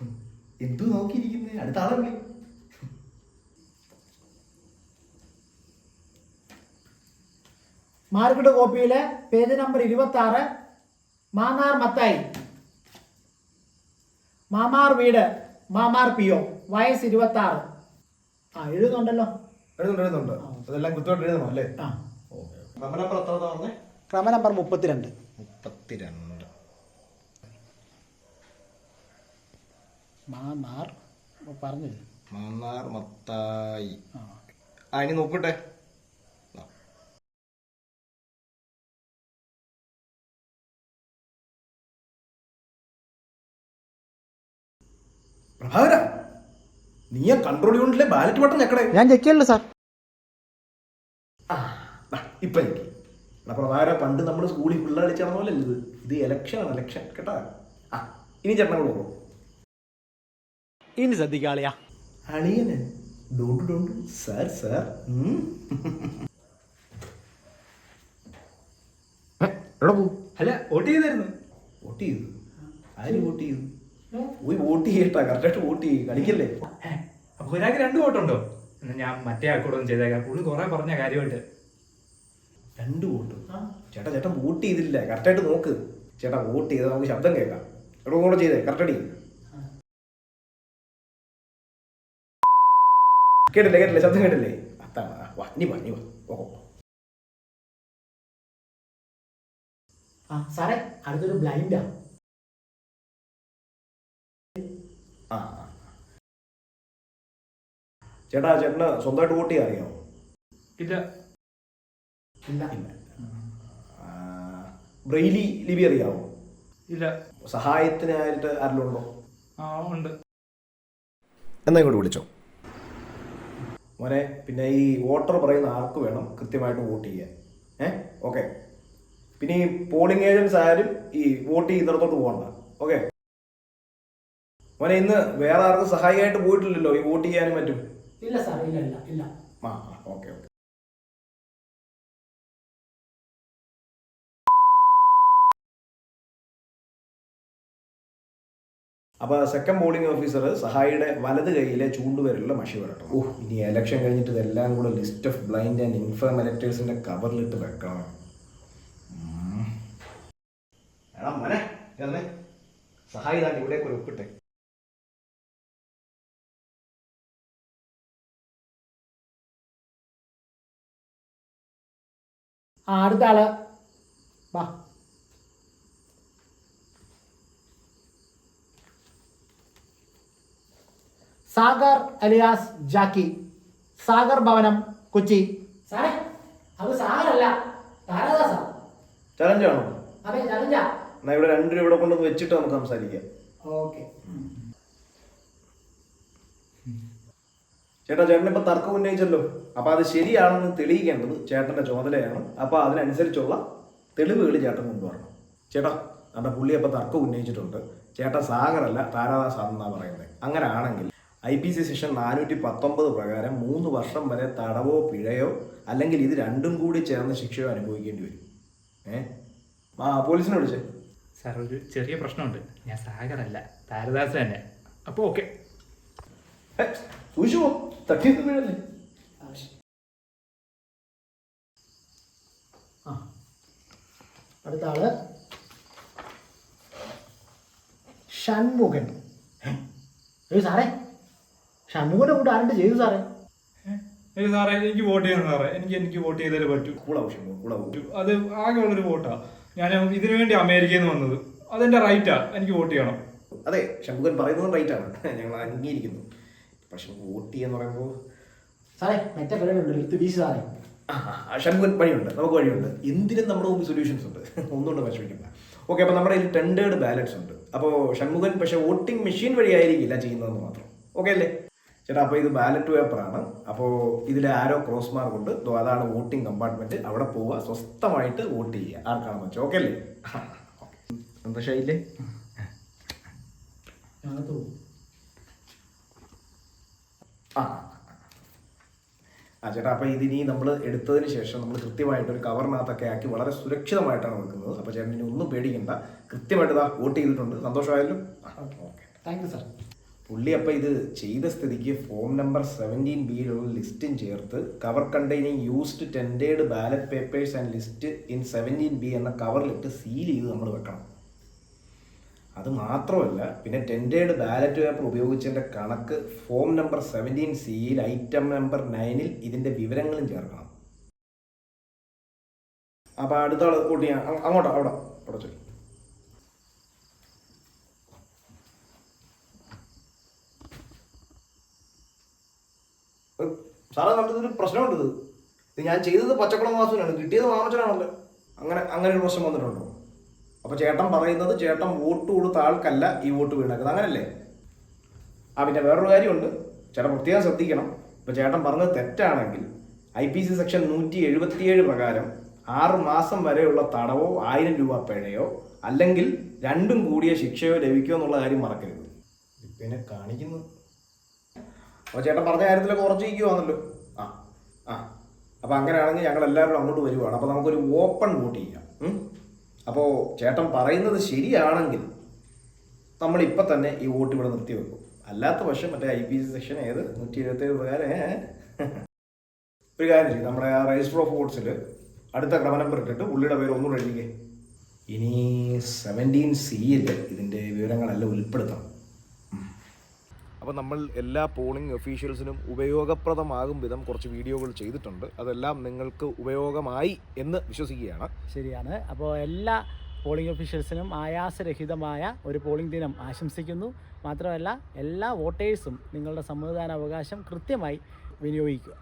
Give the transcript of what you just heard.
ഇരിക്കുന്നത് അടുത്ത ആളെ വിളി. മാർക്കറ്റ് കോപ്പിയിലെ പേജ് നമ്പർ ഇരുപത്തി ആറ് മാന്നാർ മത്തായി. മാമാർ വീട് മാമാർ പി ഒ വയസ്സ് ഇരുപത്തി ആറ് ആ എഴുതുന്നുണ്ടല്ലോ. എഴുതുന്നുണ്ട് എഴുതുന്നുണ്ട്. അതെല്ലാം കൃത്യമായിട്ട് എഴുതണം അല്ലേ? ആ. നമ്മുടെ നമ്പർ എത്ര പറഞ്ഞേ ക്രമ നമ്പർ മുപ്പത്തിരണ്ട്. മുപ്പത്തിരണ്ട്. മാന്നാർ പറഞ്ഞത് മാന്നാർ മത്തായി. ആ. ഇനി നോക്കട്ടെ. പ്രഭാകര നീ ആ കൺട്രോൾ യൂണിറ്റിലെ ബാലറ്റ് ബട്ടൺ ഞെക്കടേ ഞാൻ ചെക്ക് ചെയ്യല്ലോ സാർ ഇപ്പൊ എനിക്ക് എടാ പ്രഭാകര പണ്ട് നമ്മൾ സ്കൂളിൽ പിള്ളേർ കളിച്ച് നടന്ന പോലെ ഇത് ഇത് ഇലക്ഷൻ ആണ് ഇലക്ഷൻ കേട്ടാ? ആ ഇനി ചേട്ടനെ കൂടെ പോകും ഇനി ശ്രദ്ധിക്കാളിയാ. അളിയന്. Don't don't. Sir sir. എവിടെ പോ അല്ല വോട്ട് ചെയ്തായിരുന്നു? വോട്ട് ചെയ്തു. ആര് വോട്ട് ചെയ്തു? പോയി വോട്ട് ചെയ്യട്ടാ കറക്റ്റായിട്ട് വോട്ട് ചെയ്യും. കളിക്കല്ലേ? അപ്പൊ ഒരാൾക്ക് രണ്ട് വോട്ടുണ്ടോ? എന്നാ ഞാൻ മറ്റേ ആൾക്കൂടെ ഒന്ന് ചെയ്തേക്കാം. പുള്ളി കുറെ പറഞ്ഞ കാര്യമായിട്ട്. രണ്ട് വോട്ട്. ചേട്ടാ ചേട്ടൻ വോട്ട് ചെയ്തില്ല കറക്റ്റായിട്ട് നോക്ക്. ചേട്ടാ വോട്ട് ചെയ്താൽ നമുക്ക് ശബ്ദം കേൾക്കാം. എവിടെ കൂടെ ചെയ്തേ. കറക്റ്റടി കേട്ടില്ലേ കേട്ടില്ലേ? ശബ്ദം കേട്ടില്ലേ? അത്താണ് വാ നീ വാ നീ വാ. ഓഹോ ആ സാറേ അടുത്തൊരു ബ്ലൈൻഡാ. ആ ആ. ചേട്ടാ ചേട്ടന് സ്വന്തമായിട്ട് വോട്ട് ചെയ്യാൻ അറിയാമോ ഇല്ല. ഇല്ല. ഇല്ല. ആ, ബ്രെയിലി ലിപി അറിയാമോ ഇല്ല. സഹായത്തിനായിട്ട് ആരെങ്കിലും ഉണ്ടോ? ആ ഉണ്ട്. എന്നാ ഇങ്ങോട്ട് വിളിച്ചോ. മോനെ പിന്നെ ഈ വോട്ടർ പറയുന്ന ആർക്ക് വേണം കൃത്യമായിട്ട് വോട്ട് ചെയ്യാൻ? ഏ? ഓക്കെ. പിന്നെ ഈ പോളിംഗ് ഏജൻസ് ആരും ഈ വോട്ട് ചെയ്യുന്നിടത്തോട്ട് പോകണ്ട. ഓക്കെ. മോനെ ഇന്ന് വേറെ ആർക്കും സഹായിയായിട്ട് പോയിട്ടില്ലല്ലോ ഈ വോട്ട് ചെയ്യാനും പറ്റും ഇല്ല സാർ ഇല്ല ഇല്ല ഇല്ല. ആ ഓക്കെ ഓക്കെ. അപ്പൊ സെക്കൻഡ് പോളിംഗ് ഓഫീസർ സഹായിയുടെ വലത് കൈയിലെ ചൂണ്ടുവരലുള്ള മഷി വരട്ടെ ഓ ഇനി എലക്ഷൻ കഴിഞ്ഞിട്ട് ഇതെല്ലാം കൂടെ list of blind and infirm എലക്ടേഴ്സിന്റെ കവറിലിട്ട് വെക്കണം. എടാ മോനെ. സഹായി താണ്ട് ഇവിടേക്ക് ഒരു ഒപ്പിട്ടെ ആ അടുത്ത ആൾ വാ. സാഗർ അലിയാസ് ജാക്കി. സാഗർ ഭവനം കൊച്ചി. സാറേ അത് സാഗറല്ല താരദാസ ചലഞ്ചാണോ അതെ ചലഞ്ചാ. എന്നാ ഇവിടെ രണ്ടുപേരും ഇവിടെ കൊണ്ടൊന്ന് വെച്ചിട്ട് നമുക്ക് സംസാരിക്കാം. ഓക്കെ. ചേട്ടാ ചേട്ടൻ ഇപ്പൊ തർക്കം ഉന്നയിച്ചല്ലോ. അപ്പൊ അത് ശരിയാണെന്ന് തെളിയിക്കേണ്ടത് ചേട്ടന്റെ ചുമതലയാണ്. അപ്പൊ അതിനനുസരിച്ചുള്ള തെളിവുകൾ ചേട്ടൻ കൊണ്ടുവരണം. ചേട്ടാ നമ്മുടെ പുള്ളി അപ്പൊ തർക്കം ഉന്നയിച്ചിട്ടുണ്ട്. ചേട്ടൻ സാഗറല്ല താരാദാസ് ആണെന്നാ പറയുന്നത്. അങ്ങനെ ആണെങ്കിൽ ഐ പി സി സെഷൻ നാനൂറ്റി പത്തൊമ്പത് പ്രകാരം മൂന്ന് വർഷം വരെ തടവോ പിഴയോ അല്ലെങ്കിൽ ഇത് രണ്ടും കൂടി ചേർന്ന ശിക്ഷയോ അനുഭവിക്കേണ്ടി വരും. ഏ? ആ പോലീസിനെ വിളിച്ചേ. സാർ ഒരു ചെറിയ പ്രശ്നമുണ്ട്. ഞാൻ സാഗറല്ല താരദാസ് തന്നെ. അപ്പോൾ ഓക്കെ. സൂക്ഷിച്ചു. പോ തട്ടിയൊന്നും വീഴല്ലേ ആ. അടുത്ത ആൾ. ഷൺമുഖൻ. സാറേ. ഷൺമുഖന്റെ കൂടെ ആരുടെ ചെയ്തു സാറേ? എനിക്ക് സാറേ എനിക്ക് വോട്ട് ചെയ്യണം സാറേ. എനിക്ക് എനിക്ക് വോട്ട് ചെയ്താലേ പറ്റൂ. കൂളാവും പറ്റൂ. അത് ആകെ ഉള്ളൊരു വോട്ടാ. ഞാൻ ഇതിനു വേണ്ടി അമേരിക്കയിൽ നിന്ന് വന്നത്. അതെന്റെ റൈറ്റാ. എനിക്ക് വോട്ട് ചെയ്യണം. അതെ ശംഭുകൻ പറയുന്നത് റൈറ്റാണ്. ആണ് ഞങ്ങൾ അംഗീകരിക്കുന്നു. പക്ഷെ വോട്ട് ചെയ്യാന്ന് പറയുമ്പോൾ സാറേ മറ്റേ പരിപാടി എടുത്ത് വീശി സാറേ. ഷൺമുഖൻ വഴിയുണ്ട്. നമുക്ക് വഴിയുണ്ട്. എന്തിനും നമ്മുടെ മുമ്പ് സൊല്യൂഷൻസ് ഉണ്ട്. ഒന്നുകൊണ്ട് വിഷമിക്കണ്ട ഓക്കെ അപ്പോൾ നമ്മുടെ കയ്യിൽ ടെൻഡേഡ് ബാലൻസ് ഉണ്ട്. അപ്പോൾ ഷൺമുഖൻ പക്ഷേ വോട്ടിംഗ് മെഷീൻ വഴിയായിരിക്കില്ല ചെയ്യുന്നതെന്ന് മാത്രം. ഓക്കെ അല്ലേ? ചേട്ടാ അപ്പോൾ ഇത് ബാലറ്റ് പേപ്പറാണ് അപ്പോൾ ഇതിൽ ആരോ ക്രോസ് മാർക്ക് ഉണ്ട്. അതാണ് വോട്ടിംഗ് കമ്പാർട്ട്മെന്റ് അവിടെ പോവുക സ്വസ്ഥമായിട്ട് വോട്ട് ചെയ്യുക. ആർക്കാണെന്ന് വെച്ചാൽ ഓക്കെ അല്ലേ? സന്തോഷമായില്ലേ ആ. ആ ചേട്ടാ അപ്പോൾ ഇതിനി നമ്മൾ എടുത്തതിന് ശേഷം നമ്മൾ കൃത്യമായിട്ട് ഒരു കവറിനകത്തൊക്കെ ആക്കി വളരെ സുരക്ഷിതമായിട്ടാണ് വെക്കുന്നത് അപ്പോൾ ചേട്ടൻ ഇനി ഒന്നും പേടിക്കണ്ട. കൃത്യമായിട്ട് ഇതാ വോട്ട് ചെയ്തിട്ടുണ്ട്. സന്തോഷമായല്ലോ? ആ ഓക്കെ. താങ്ക് യു സാർ പുള്ളി അപ്പം ഇത് ചെയ്ത സ്ഥിതിക്ക് ഫോം നമ്പർ സെവന്റീൻ ബിയിലുള്ള ലിസ്റ്റും ചേർത്ത് cover containing used tendered ballot papers and list in seventeen B എന്ന കവറിലിട്ട് സീൽ ചെയ്ത് നമ്മൾ വെക്കണം. അത് മാത്രമല്ല പിന്നെ ടെൻഡേഡ് ബാലറ്റ് പേപ്പർ ഉപയോഗിച്ചതിന്റെ കണക്ക് ഫോം നമ്പർ സെവന്റീൻ സിയിൽ ഐറ്റം നമ്പർ നയനിൽ ഇതിന്റെ വിവരങ്ങളും ചേർക്കണം. അപ്പോൾ അടുത്ത ആൾ കൂട്ടി അങ്ങോട്ടാ അവിടെ? അവിടെ ചോദിക്കും സാറേ നമുക്കിതൊരു പ്രശ്നമുണ്ട് ഇത്. ഇത് ഞാൻ ചെയ്തത് പച്ചക്കുളം വാസുവിനാണ് കിട്ടിയത് മാമച്ചനാണല്ലോ. അങ്ങനെ അങ്ങനെ ഒരു പ്രശ്നം വന്നിട്ടുണ്ടോ? അപ്പോൾ ചേട്ടൻ പറയുന്നത് ചേട്ടൻ വോട്ട് കൊടുത്ത ആൾക്കല്ല ഈ വോട്ട് വീണേക്കുന്നത്. അങ്ങനല്ലേ? ആ പിന്നെ വേറൊരു കാര്യമുണ്ട്. ചേട്ടൻ പ്രത്യേകം ശ്രദ്ധിക്കണം. ഇപ്പോൾ ചേട്ടൻ പറഞ്ഞത് തെറ്റാണെങ്കിൽ ഐ പി സി സെക്ഷൻ നൂറ്റി എഴുപത്തിയേഴ് പ്രകാരം ആറ് മാസം വരെയുള്ള തടവോ ആയിരം രൂപ പിഴയോ അല്ലെങ്കിൽ രണ്ടും കൂടിയ ശിക്ഷയോ ലഭിക്കുമോ എന്നുള്ള കാര്യം മറക്കരുത്. പിന്നെ കാണിക്കുന്നു. അപ്പോൾ ചേട്ടൻ പറഞ്ഞ കാര്യത്തിലൊക്കെ ഉറച്ചിരിക്കുവാണല്ലോ. ആ ആ. അപ്പോൾ അങ്ങനെയാണെങ്കിൽ ഞങ്ങൾ എല്ലാവരും അങ്ങോട്ട് വരുവാണ്. അപ്പോൾ നമുക്കൊരു ഓപ്പൺ വോട്ട് ചെയ്യാം. അപ്പോൾ ചേട്ടൻ പറയുന്നത് ശരിയാണെങ്കിൽ നമ്മൾ ഇപ്പം തന്നെ ഈ വോട്ട് ഇവിടെ നിർത്തി വെക്കും. അല്ലാത്ത പക്ഷം മറ്റേ ഐ പി സി സെക്ഷൻ ഏത്? നൂറ്റി എഴുപത്തേഴ് പ്രകാരം? ഒരു കാര്യം ചെയ്യും. നമ്മുടെ ആ രജിസ്റ്റർ ഓഫ് വോട്ട്സിൽ അടുത്ത ക്രമ നമ്പർ ഇട്ടിട്ട് പുള്ളിയുടെ പേര് ഒന്നുകൂടെ എഴുതിക്കേ. ഇനി സെവന്റീൻ സിയിൽ ഇതിന്റെ വിവരങ്ങളെല്ലാം ഉൾപ്പെടുത്തണം. അപ്പോൾ നമ്മൾ എല്ലാ പോളിംഗ് ഒഫീഷ്യൽസിനും ഉപയോഗപ്രദമാകും വിധം കുറച്ച് വീഡിയോകൾ ചെയ്തിട്ടുണ്ട്. അതെല്ലാം നിങ്ങൾക്ക് ഉപയോഗമായി എന്ന് വിശ്വസിക്കുകയാണ്. ശരിയാണ്. അപ്പോൾ എല്ലാ പോളിംഗ് ഒഫീഷ്യൽസിനും ആയാസരഹിതമായ ഒരു പോളിംഗ് ദിനം ആശംസിക്കുന്നു. മാത്രമല്ല എല്ലാ വോട്ടേഴ്സും നിങ്ങളുടെ സമ്മതിദാന അവകാശം കൃത്യമായി വിനിയോഗിക്കുക.